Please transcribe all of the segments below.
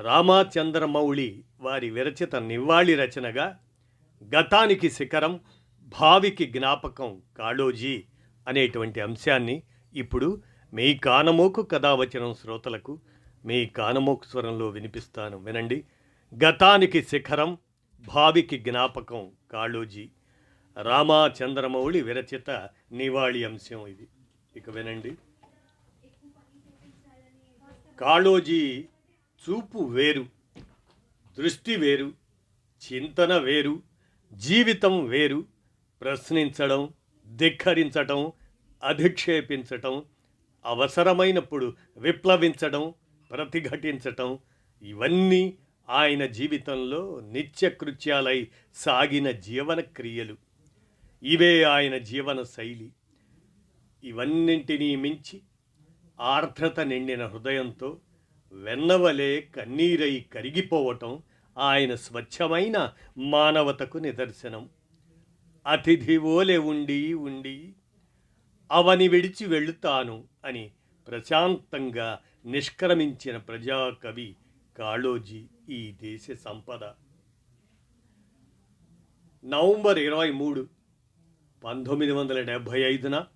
రామాచంద్రమౌళి వారి విరచిత నివాళి రచనగా గతానికి శిఖరం భావికి జ్ఞాపకం కాళోజీ అనేటువంటి అంశాన్ని ఇప్పుడు మీ కానమోకు కథావచనం శ్రోతలకు మీ కానమోకు స్వరంలో వినిపిస్తాను. వినండి. గతానికి శిఖరం భావికి జ్ఞాపకం కాళోజీ. రామాచంద్రమౌళి విరచిత నివాళి అంశం ఇది. ఇక వినండి. కాళోజీ చూపు వేరు దృష్టి వేరు చింతన వేరు జీవితం వేరు ప్రశ్నించడం ధిక్కరించటం అధిక్షేపించటం అవసరమైనప్పుడు విప్లవించడం ప్రతిఘటించటం ఇవన్నీ ఆయన జీవితంలో నిత్యకృత్యాలై సాగిన జీవన క్రియలు. ఇవే ఆయన జీవన శైలి. ఇవన్నింటినీ మించి ఆర్ద్రత నిండిన హృదయంతో వెన్నవలే కన్నీరై కరిగిపోవటం ఆయన స్వచ్ఛమైన మానవతకు నిదర్శనం. అతిథి ఓలే ఉండి ఉండి అవని విడిచి వెళుతాను అని ప్రశాంతంగా నిష్క్రమించిన ప్రజాకవి కాళోజీ ఈ దేశ సంపద. నవంబర్ ఇరవై మూడు పంతొమ్మిది వందల డెబ్భై ఐదున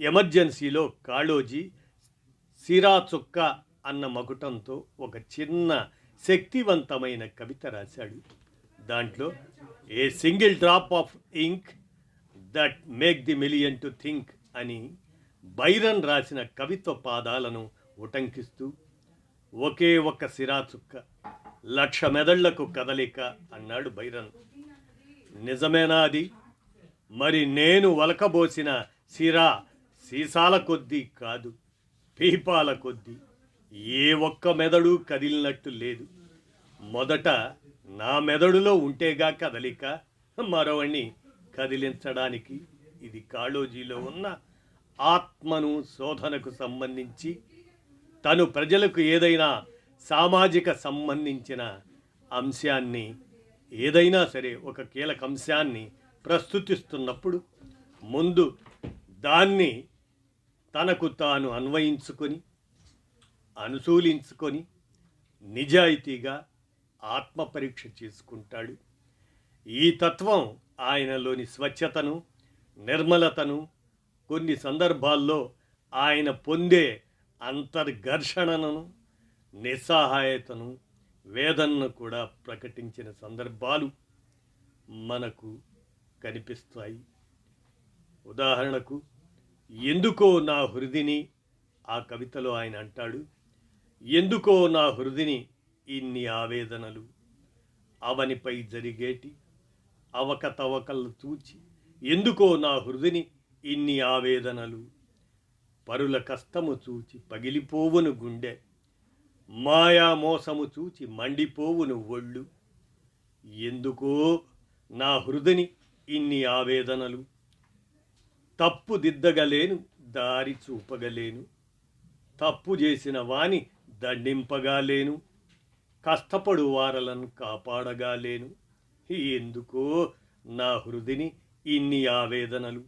ఎమర్జెన్సీలో కాళోజీ సిరా చుక్క అన్న మగుటంతో ఒక చిన్న శక్తివంతమైన కవిత రాశాడు. దాంట్లో a single drop of ink that make the million to think అని బైరన్ రాసిన కవిత్వ పాదాలను ఉటంకిస్తూ ఒకే ఒక్క సిరా చుక్క లక్ష మెదళ్ళకు కదలిక అన్నాడు బైరన్. నిజమేనా అది? మరి నేను వలకబోసిన సిరా సీసాల కొద్దీ కాదు పీపాల కొద్దీ. ఏ ఒక్క మెదడు కదిలినట్టు లేదు. మొదట నా మెదడులో ఉంటేగా కదలిక మరొవని కదిలించడానికి ఇది కాళోజీలో ఉన్న ఆత్మను శోధనకు సంబంధించి తను ప్రజలకు ఏదైనా సామాజిక సంబంధించిన అంశాన్ని ఏదైనా సరే ఒక కీలక అంశాన్ని ప్రస్తుతిస్తున్నప్పుడు ముందు దాన్ని తనకు తాను అన్వయించుకొని అనుసూలించుకొని నిజాయితీగా ఆత్మపరీక్ష చేసుకుంటాడు. ఈ తత్వం ఆయనలోని స్వచ్ఛతను నిర్మలతను కొన్ని సందర్భాల్లో ఆయన పొందే అంతర్ఘర్షణను నిస్సహాయతను వేదనను కూడా ప్రకటించిన సందర్భాలు మనకు కనిపిస్తాయి. ఉదాహరణకు ఎందుకో నా హృదిని ఆ కవితలో ఆయన అంటాడు? ఎందుకో నా హృదిని ఇన్ని ఆవేదనలు? అవనిపై జరిగేటి అవకతవకలు చూచి ఎందుకో నా హృదిని ఇన్ని ఆవేదనలు? పరుల కష్టము చూచి పగిలిపోవును గుండె. మాయా మోసము చూచి మండిపోవును ఒళ్ళు. ఎందుకో నా హృదిని ఇన్ని ఆవేదనలు? తప్పు దిద్దగలేను దారి చూపగలేను. తప్పు చేసిన వాణి దండింపగాలేను. కష్టపడు వారలను కాపాడగాలేను. ఎందుకో నా హృదిని ఇన్ని ఆవేదనలు.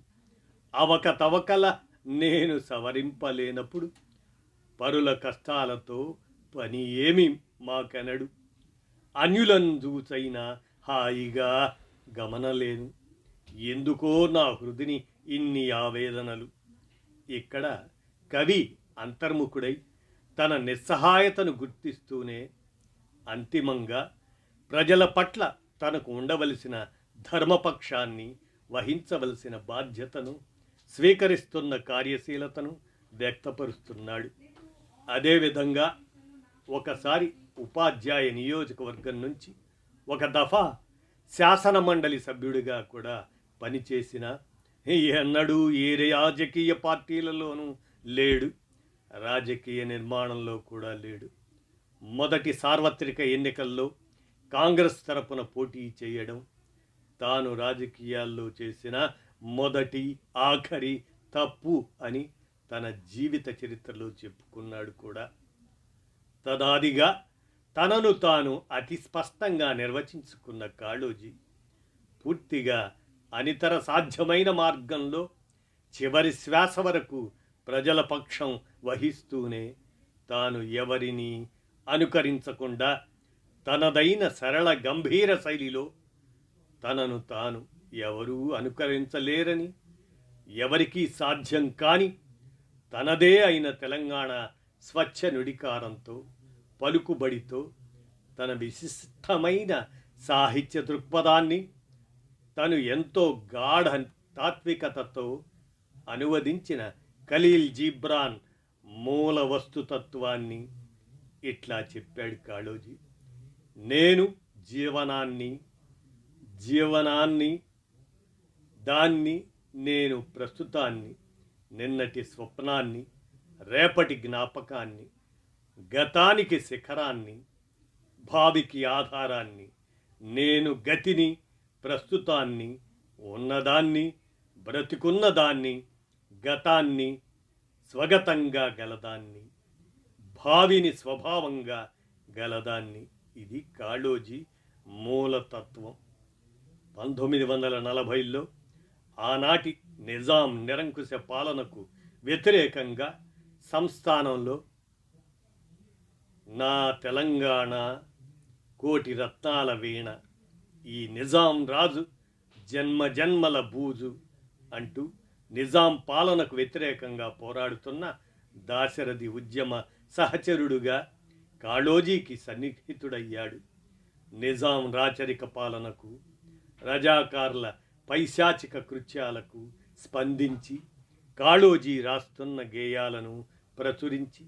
అవకతవకల నేను సవరింపలేనప్పుడు పరుల కష్టాలతో పని ఏమి మాకెనడు. అన్యులను చూసైనా హాయిగా గమనలేను. ఎందుకో నా హృదిని ఇన్ని ఆవేదనలు. ఇక్కడ కవి అంతర్ముఖుడై తన నిస్సహాయతను గుర్తిస్తూనే అంతిమంగా ప్రజల పట్ల తనకు ఉండవలసిన ధర్మపక్షాన్ని వహించవలసిన బాధ్యతను స్వీకరిస్తున్న కార్యశీలతను వ్యక్తపరుస్తున్నాడు. అదేవిధంగా ఒకసారి ఉపాధ్యాయ నియోజకవర్గం నుంచి ఒక దఫా శాసన మండలి సభ్యుడిగా కూడా పనిచేసిన ఎన్నడూ ఏ రాజకీయ పార్టీలలోనూ లేడు. రాజకీయ నిర్మాణంలో కూడా లేడు. మొదటి సార్వత్రిక ఎన్నికల్లో కాంగ్రెస్ తరపున పోటీ చేయడం తాను రాజకీయాల్లో చేసిన మొదటి ఆఖరి తప్పు అని తన జీవిత చరిత్రలో చెప్పుకున్నాడు కూడా. తదాదిగా తనను తాను అతి స్పష్టంగా నిర్వచించుకున్న కాళోజీ పూర్తిగా అనితర సాధ్యమైన మార్గంలో చివరి శ్వాస వరకు ప్రజల పక్షం వహిస్తూనే తాను ఎవరిని అనుకరించకుండా తనదైన సరళ గంభీర శైలిలో తనను తాను ఎవరూ అనుకరించలేరని ఎవరికీ సాధ్యం కాని తనదే అయిన తెలంగాణ స్వచ్ఛ నుడికారంతో పలుకుబడితో తన విశిష్టమైన సాహిత్య దృక్పథాన్ని తను ఎంతో గాఢ తాత్వికతతో అనువదించిన ఖలీల్ జీబ్రాన్ మూల వస్తుతత్వాన్ని ఇట్లా చెప్పాడు కాళోజీ. నేను జీవనాన్ని జీవనాన్ని దాన్ని నేను ప్రస్తుతాన్ని నిన్నటి స్వప్నాన్ని రేపటి జ్ఞాపకాన్ని గతానికి శిఖరాన్ని భావికి ఆధారాన్ని నేను గతిని ప్రస్తుతాన్ని ఉన్నదాన్ని బ్రతికున్నదాన్ని గతాన్ని స్వగతంగా గలదాన్ని భావిని స్వభావంగా గలదాన్ని. ఇది కాళోజీ మూలతత్వం. పంతొమ్మిది వందల నలభైలో ఆనాటి నిజాం నిరంకుశ పాలనకు వ్యతిరేకంగా సంస్థానంలో నా తెలంగాణ కోటి రత్నాల వీణ ఈ నిజాం రాజు జన్మ జన్మల బూజు అంటూ నిజాం పాలనకు వ్యతిరేకంగా పోరాడుతున్న దాశరథి ఉద్యమ సహచరుడుగా కాళోజీకి సన్నిహితుడయ్యాడు. నిజాం రాచరిక పాలనకు రజాకార్ల పైశాచిక కృత్యాలకు స్పందించి కాళోజీ రాస్తున్న గేయాలను ప్రచురించి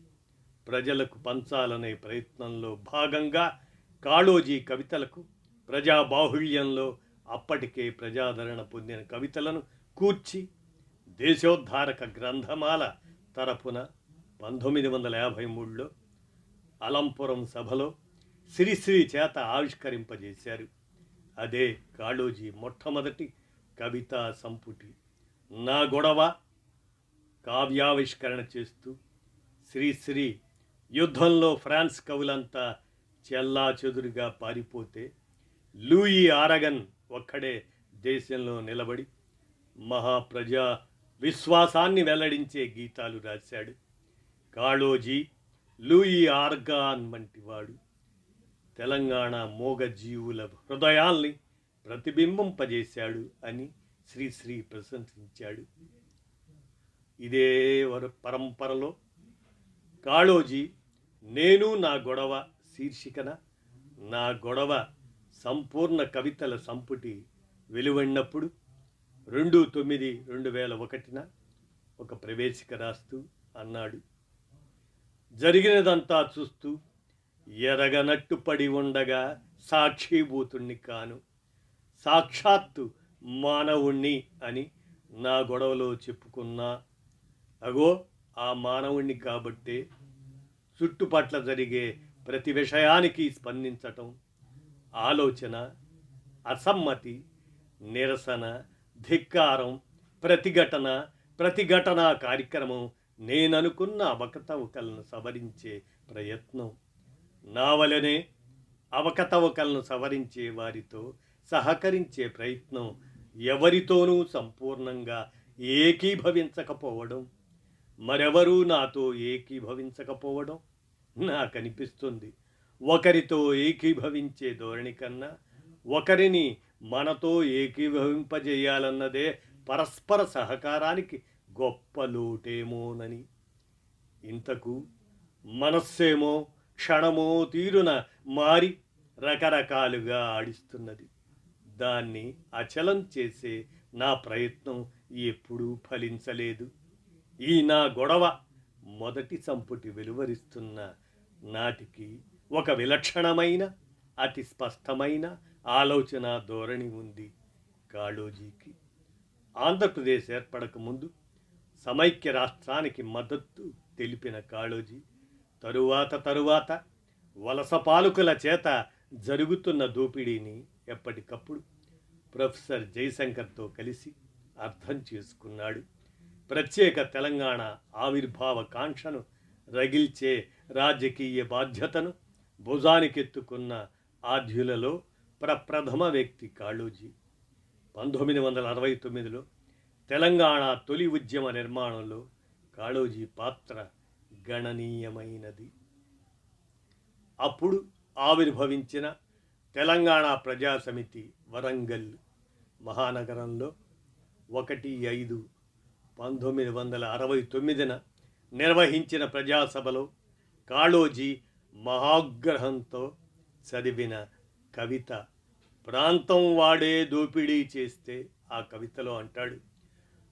ప్రజలకు పంచాలనే ప్రయత్నంలో భాగంగా కాళోజీ కవితలకు ప్రజాబాహుళ్యంలో అప్పటికే ప్రజాదరణ పొందిన కవితలను కూర్చి దేశోద్ధారక గ్రంథమాల తరపున పంతొమ్మిది వందల యాభై మూడులో అలంపురం సభలో శ్రీశ్రీ చేత ఆవిష్కరింపజేశారు. అదే కాళోజీ మొట్టమొదటి కవితా సంపుటి నా గొడవ కావ్యావిష్కరణ చేస్తూ శ్రీశ్రీ యుద్ధంలో ఫ్రాన్స్ కవులంతా చెల్లా చెదురుగా పారిపోతే లూయి ఆరగన్ ఒక్కడే దేశంలో నిలబడి మహాప్రజా విశ్వాసాన్ని వెల్లడించే గీతాలు రాశాడు. కాళోజీ లూయి ఆర్గాన్ వంటివాడు తెలంగాణ మూగజీవుల హృదయాల్ని ప్రతిబింబింపజేశాడు అని శ్రీశ్రీ ప్రశంసించాడు. ఇదే వర పరంపరలో కాళోజీ నేను నా గొడవ శీర్షికన నా గొడవ సంపూర్ణ కవితల సంపుటి వెలువడినప్పుడు రెండు తొమ్మిది రెండు వేల ఒకటిన ఒక ప్రవేశిక రాస్తూ అన్నాడు. జరిగినదంతా చూస్తూ ఎరగనట్టు పడి ఉండగా సాక్షిభూతుణ్ణి కాను. సాక్షాత్తు మానవుణ్ణి అని నా గొడవలో చెప్పుకున్నా. అగో ఆ మానవుణ్ణి కాబట్టే చుట్టుపట్ల జరిగే ప్రతి విషయానికి స్పందించటం ఆలోచన అసమ్మతి నిరసన ధిక్కారం ప్రతిఘటన ప్రతిఘటన కార్యక్రమం నేననుకున్న అవకతవకలను సవరించే ప్రయత్నం. నా వలనే అవకతవకలను సవరించే వారితో సహకరించే ప్రయత్నం ఎవరితోనూ సంపూర్ణంగా ఏకీభవించకపోవడం. మరెవరూ నాతో ఏకీభవించకపోవడం నాకనిపిస్తుంది. ఒకరితో ఏకీభవించే ధోరణి కన్నా ఒకరిని మనతో ఏకీభవింపజేయాలన్నదే పరస్పర సహకారానికి గొప్ప లోటేమోనని. ఇంతకు మనస్సేమో క్షణమో తీరున మారి రకరకాలుగా ఆడిస్తున్నది. దాన్ని అచలం చేసే నా ప్రయత్నం ఎప్పుడూ ఫలించలేదు. ఈ నా గొడవ మొదటి సంపుటి వెలువరిస్తున్న నాటికి ఒక విలక్షణమైన అతి స్పష్టమైన ఆలోచన ధోరణి ఉంది కాళోజీకి. ఆంధ్రప్రదేశ్ ఏర్పడక ముందు సమైక్య రాష్ట్రానికి మద్దతు తెలిపిన కాళోజీ తరువాత తరువాత వలస పాలకుల చేత జరుగుతున్న దోపిడీని ఎప్పటికప్పుడు ప్రొఫెసర్ జయశంకర్తో కలిసి అర్థం చేసుకున్నాడు. ప్రత్యేక తెలంగాణ ఆవిర్భావ కాంక్షను రగిల్చే రాజకీయ బాధ్యతను భుజానికెత్తుకున్న ఆద్యులలో ప్రప్రథమ వ్యక్తి కాళోజీ. పంతొమ్మిది వందల అరవై తొమ్మిదిలో తెలంగాణ తొలి ఉద్యమ నిర్మాణంలో కాళోజీ పాత్ర గణనీయమైనది. అప్పుడు ఆవిర్భవించిన తెలంగాణ ప్రజాసమితి వరంగల్ మహానగరంలో ఒకటి ఐదు పంతొమ్మిది వందల అరవై తొమ్మిదిన నిర్వహించిన ప్రజాసభలో కాళోజీ మహాగ్రహంతో చదివిన కవిత. ప్రాంతం వాడే దోపిడీ చేస్తే ఆ కవితలో అంటాడు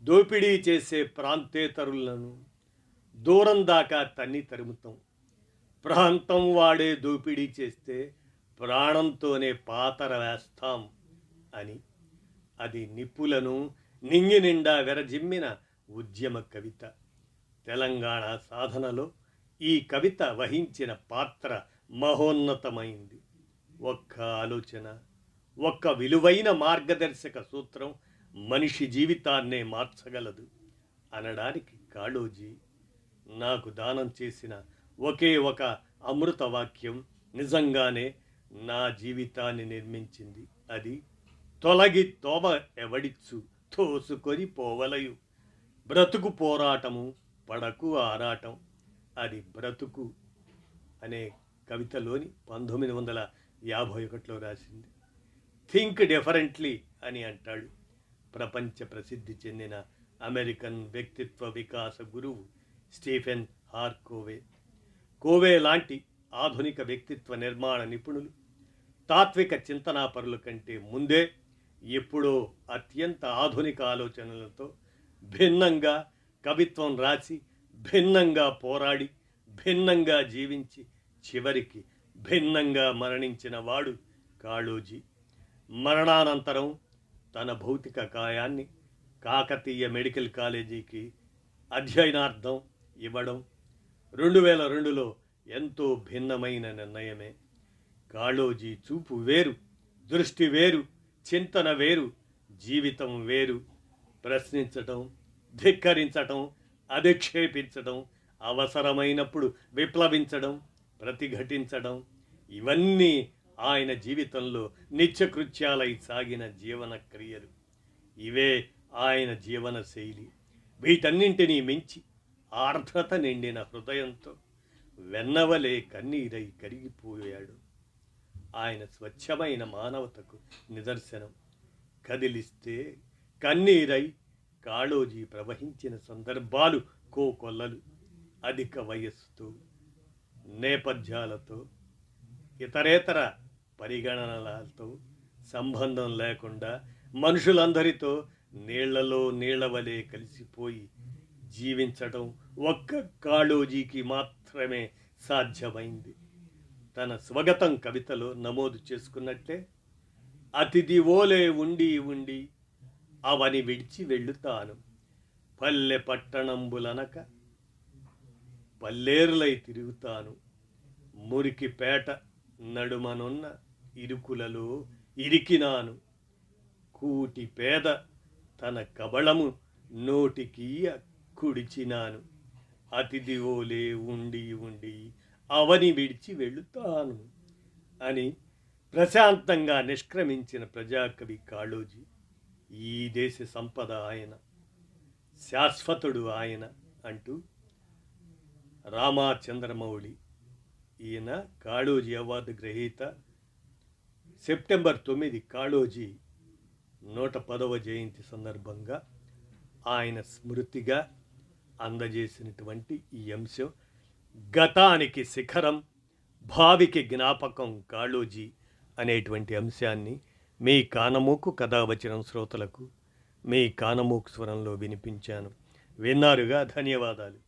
దోపిడీ చేసే ప్రాంతేతరులను దూరం దాకా తన్ని తరుముతాం. ప్రాంతం వాడే దోపిడీ చేస్తే ప్రాణంతోనే పాతర వేస్తాం అని. అది నిప్పులను నింగి నిండా వెరజిమ్మిన ఉద్యమ కవిత. తెలంగాణ సాధనలో ఈ కవిత వహించిన పాత్ర మహోన్నతమైంది. ఒక్క ఆలోచన ఒక్క విలువైన మార్గదర్శక సూత్రం మనిషి జీవితాన్నే మార్చగలదు అనడానికి కాళోజీ నాకు దానం చేసిన ఒకే ఒక అమృత వాక్యం నిజంగానే నా జీవితాన్ని నిర్మించింది. అది తొలగి తోమ ఎవడిచ్చు తోసుకొని పోవలయు. బ్రతుకు పోరాటము పడకు ఆరాటం. అది బ్రతుకు అనే కవితలోని పంతొమ్మిది వందల యాభై ఒకటిలో రాసింది. థింక్ డిఫరెంట్లీ అని అంటాడు. ప్రపంచ ప్రసిద్ధి చెందిన అమెరికన్ వ్యక్తిత్వ వికాస గురువు స్టీఫెన్ హార్ కోవే. కోవే లాంటి ఆధునిక వ్యక్తిత్వ నిర్మాణ నిపుణులు తాత్విక చింతనాపరుల కంటే ముందే ఎప్పుడో అత్యంత ఆధునిక ఆలోచనలతో భిన్నంగా కవిత్వం రాసి భిన్నంగా పోరాడి భిన్నంగా జీవించి చివరికి భిన్నంగా మరణించిన వాడు కాళోజీ. మరణానంతరం తన భౌతిక కాయాన్ని కాకతీయ మెడికల్ కాలేజీకి అధ్యయనార్థం ఇవ్వడం రెండు వేల రెండులో ఎంతో భిన్నమైన నిర్ణయమే. కాళోజీ చూపు వేరు దృష్టి వేరు చింతన వేరు జీవితం వేరు. ప్రశ్నించటం ధిక్కరించటం అధిక్షేపించడం అవసరమైనప్పుడు విప్లవించడం ప్రతిఘటించడం ఇవన్నీ ఆయన జీవితంలో నిత్యకృత్యాలై సాగిన జీవన క్రియలు. ఇవే ఆయన జీవన శైలి. వీటన్నింటినీ మించి ఆర్ద్రత నిండిన హృదయంతో వెన్నవలే కన్నీరై కరిగిపోయాడు. ఆయన స్వచ్ఛమైన మానవతకు నిదర్శనం. కదిలిస్తే కన్నీరై కాళోజీ ప్రవహించిన సందర్భాలు కోకొల్లలు. అధిక వయస్సుతో నేపథ్యాలతో ఇతరేతర పరిగణనలతో సంబంధం లేకుండా మనుషులందరితో నీళ్ళలో నీళ్ళవలే కలిసిపోయి జీవించటం ఒక్క కాళోజీకి మాత్రమే సాధ్యమైంది. తన స్వగతం కవితలో నమోదు చేసుకున్నట్లే అతిథి ఓలే ఉండి ఉండి అవని విడిచి వెళ్ళుతాను. పల్లె పట్టణంబులనక పల్లేరులై తిరుగుతాను. మురికి పేట నడుమనున్న ఇరుకులలో ఇరికినాను. కూటి పేద తన కబళము నోటికి కుడిచినాను అతిథి ఓలే ఉండి ఉండి అవని విడిచి వెళుతాను అని ప్రశాంతంగా నిష్క్రమించిన ప్రజాకవి కాళోజీ ఈ దేశ సంపద ఆయన శాశ్వతుడు ఆయన అంటూ రామాచంద్రమౌళి ఈయన కాళోజీ అవార్డు గ్రహీత. సెప్టెంబర్ తొమ్మిది కాళోజీ నూట పదవ జయంతి సందర్భంగా ఆయన స్మృతిగా అందజేసినటువంటి ఈ అంశం. గతానికి శిఖరం భావికి జ్ఞాపకం కాళోజీ అనేటువంటి అంశాన్ని మీ కానమూకు కథావచనం శ్రోతలకు మీ కానమూకు స్వరంలో వినిపించాను. విన్నారుగా? ధన్యవాదాలు.